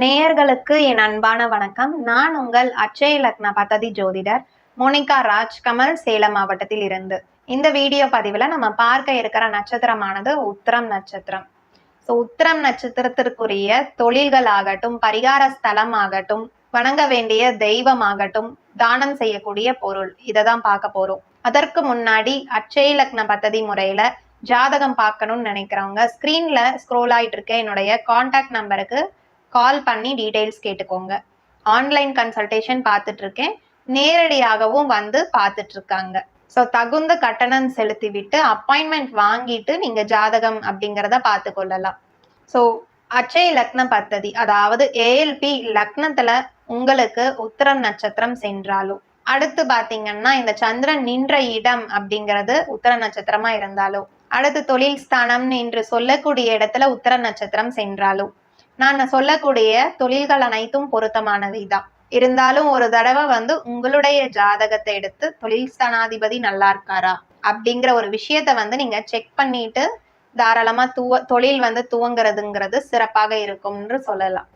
நேயர்களுக்கு என் அன்பான வணக்கம். நான் உங்கள் அச்சய லக்ன பததி ஜோதிடர் மோனிகா ராஜ்கமல் சேலம் மாவட்டத்தில் இருந்து. இந்த வீடியோ பதிவில் நம்ம பார்க்க இருக்கிற நட்சத்திரமானது உத்திரம் நட்சத்திரம். ஸோ உத்திரம் நட்சத்திரத்திற்குரிய தொழில்கள் ஆகட்டும் பரிகார ஸ்தலம் ஆகட்டும் வணங்க வேண்டிய தெய்வம் ஆகட்டும் தானம் செய்யக்கூடிய பொருள். இதை தான் பார்க்க போறோம். அதற்கு முன்னாடி அச்சய லக்ன பத்ததி முறையில ஜாதகம் பார்க்கணும்னு நினைக்கிறவங்க ஸ்க்ரீன்ல ஸ்க்ரோல் ஆயிட்டு இருக்க என்னுடைய காண்டாக்ட் நம்பருக்கு கால் பண்ணி டீட்டெயில்ஸ் கேட்டுக்கோங்க. ஆன்லைன் கன்சல்டேஷன் பார்த்துட்டு இருக்கேன் நேரடியாகவும் வந்து பார்த்துட்டு இருக்காங்க ஸோ தகுந்த கட்டணம் செலுத்திவிட்டு அப்பாயின்மெண்ட் வாங்கிட்டு நீங்க ஜாதகம் அப்படிங்கிறத பார்த்து கொள்ளலாம் ஸோ அச்சய லக்ன பத்ததி அதாவது ஏஎல்பி லக்னத்துல உங்களுக்கு உத்திரம் நட்சத்திரம் சென்றாலும். அடுத்து பாத்தீங்கன்னா இந்த சந்திரன் நின்ற இடம் அப்படிங்கிறது உத்தர நட்சத்திரமா இருந்தாலும். அடுத்து தொழில் ஸ்தானம் என்று சொல்லக்கூடிய இடத்துல உத்தர நட்சத்திரம் சென்றாலும். நான் சொல்லக்கூடிய தொழில்கள் அனைத்தும் பொருத்தமானவை தான் இருந்தாலும் ஒரு தடவை வந்து உங்களுடைய ஜாதகத்தை எடுத்து தொழில் ஸ்தானாதிபதி நல்லா இருக்காரா? அப்படிங்கிற ஒரு விஷயத்த வந்து நீங்க செக் பண்ணிட்டு தாராளமா துவ தொழில் வந்து துவங்குறதுங்கிறது சிறப்பாக இருக்கும்னு சொல்லலாம்.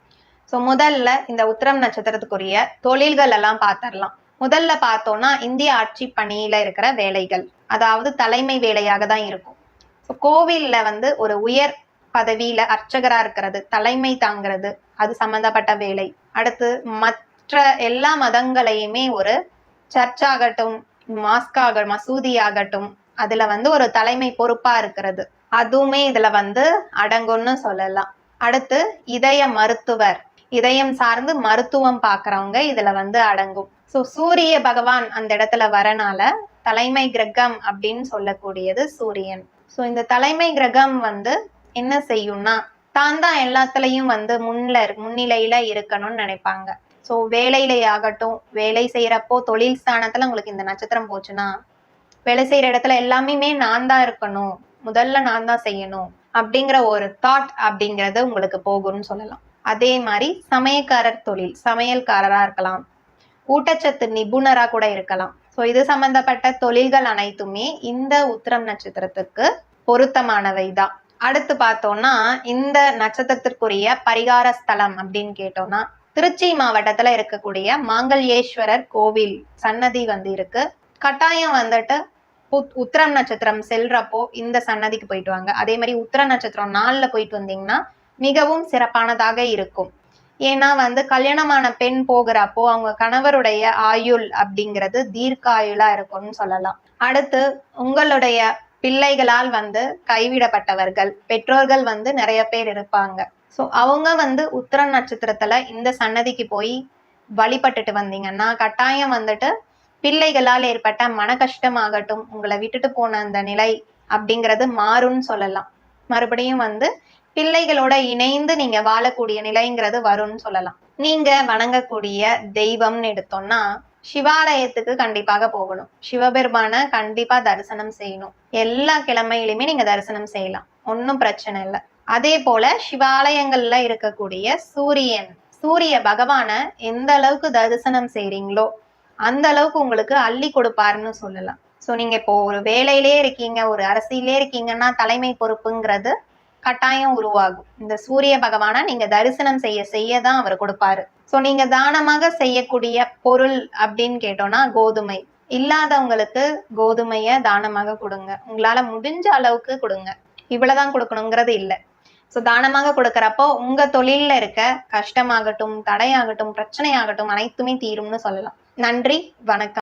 ஸோ முதல்ல இந்த உத்திரம் நட்சத்திரத்துக்குரிய தொழில்கள் எல்லாம் பார்த்துடலாம் முதல்ல பார்த்தோம்னா இந்திய ஆட்சி பணியில இருக்கிற வேலைகள் அதாவது தலைமை வேலையாக தான் இருக்கும். கோவில்ல வந்து ஒரு உயர் பதவியில அர்ச்சகரா இருக்கிறது தலைமை தாங்கிறது அது சம்பந்தப்பட்ட வேலை. அடுத்து மற்ற எல்லா மதங்களையுமே ஒரு சர்ச் ஆகட்டும் மாஸ்காக மசூதி ஆகட்டும் அதுல வந்து ஒரு தலைமை பொறுப்பா இருக்கிறது. அதுவுமே இதுல வந்து அடங்கும்னு சொல்லலாம். அடுத்து இதய மருத்துவர். இதயம் சார்ந்து மருத்துவம் பாக்குறவங்க இதுல வந்து அடங்கும். ஸோ சூரிய பகவான் அந்த இடத்துல வரனால தலைமை கிரகம் அப்படின்னு சொல்லக்கூடியது சூரியன். ஸோ இந்த தலைமை கிரகம் வந்து என்ன செய்யும்னா தான் தான் எல்லாத்துலயும் வந்து முன்ல முன்னிலையில இருக்கணும்னு நினைப்பாங்க. ஸோ வேலையிலே ஆகட்டும் வேலை செய்யறப்போ தொழில் ஸ்தானத்துல உங்களுக்கு இந்த நட்சத்திரம் போச்சுன்னா வேலை செய்யற இடத்துல எல்லாமே நான் தான் இருக்கணும் முதல்ல நான் தான் செய்யணும் அப்படிங்கிற ஒரு தாட் அப்படிங்கிறது உங்களுக்கு போகும்னு சொல்லலாம். அதே மாதிரி சமயக்காரர் தொழில் சமையல்காரரா இருக்கலாம். ஊட்டச்சத்து நிபுணரா கூட இருக்கலாம். ஸோ இது சம்பந்தப்பட்ட தொழில்கள் அனைத்துமே இந்த உத்திரம் நட்சத்திரத்துக்கு பொருத்தமானவை தான் அடுத்து பார்த்தோம்னா இந்த நட்சத்திரத்திற்குரிய பரிகார ஸ்தலம் அப்படின்னு கேட்டோம்னா திருச்சி மாவட்டத்துல இருக்கக்கூடிய மாங்கல்யேஸ்வரர் கோவில் சன்னதி வந்து இருக்கு. கட்டாயம் வந்துட்டு உத்திரம் நட்சத்திரம் செல்றப்போ இந்த சன்னதிக்கு போயிட்டு வாங்க. அதே மாதிரி உத்திர நட்சத்திரம் நாள்ல போயிட்டு வந்தீங்கன்னா மிகவும் சிறப்பானதாக இருக்கும். ஏன்னா வந்து கல்யாணமான பெண் போகிறப்போ அவங்க கணவருடைய ஆயுள் அப்படிங்கிறது தீர்க்க ஆயுளா இருக்கும்னு சொல்லலாம். அடுத்து உங்களுடைய பிள்ளைகளால் வந்து கைவிடப்பட்டவர்கள். பெற்றோர்கள் வந்து நிறைய பேர் இருப்பாங்க. ஸோ அவங்க வந்து உத்திர நட்சத்திரத்துல இந்த சன்னதிக்கு போய் வழிபட்டுட்டு வந்தீங்கன்னா கட்டாயம் வந்துட்டு பிள்ளைகளால் ஏற்பட்ட மன கஷ்டமாகட்டும் உங்களை விட்டுட்டு போன அந்த நிலை அப்படிங்கிறது மாறும்னு சொல்லலாம். மறுபடியும் வந்து பிள்ளைகளோட இணைந்து நீங்க வாழக்கூடிய நிலைங்கிறது வரும்னு சொல்லலாம். நீங்க வணங்கக்கூடிய தெய்வம்னு எடுத்தோம்னா சிவாலயத்துக்கு கண்டிப்பாக போகணும். சிவபெருமான கண்டிப்பா தரிசனம் செய்யணும். எல்லா கிழமையிலுமே நீங்க தரிசனம் செய்யலாம். ஒன்றும் பிரச்சனை இல்லை. அதே போல சிவாலயங்கள்ல இருக்கக்கூடிய சூரியன் சூரிய பகவான எந்த அளவுக்கு தரிசனம் செய்றீங்களோ அந்த அளவுக்கு உங்களுக்கு அள்ளி கொடுப்பாருன்னு சொல்லலாம். ஸோ நீங்க இப்போ ஒரு வேலையிலே இருக்கீங்க ஒரு அரசியலே இருக்கீங்கன்னா தலைமை பொறுப்புங்கிறது கட்டாயம் உருவாகும். இந்த சூரிய பகவானை நீங்க தரிசனம் செய்ய செய்ய தான் அவர் கொடுப்பாரு. ஸோ நீங்க தானமாக செய்யக்கூடிய பொருள் அப்படின்னு கேட்டோம்னா கோதுமை. இல்லாதவங்களுக்கு கோதுமைய தானமாக கொடுங்க. உங்களால முடிஞ்ச அளவுக்கு கொடுங்க. இவ்வளவுதான் கொடுக்கணுங்கிறது இல்லை. ஸோ தானமாக கொடுக்கறப்போ உங்க தொழில்ல இருக்க கஷ்டமாகட்டும் தடையாகட்டும் பிரச்சனையாகட்டும் அனைத்துமே தீரும்னு சொல்லலாம். நன்றி வணக்கம்.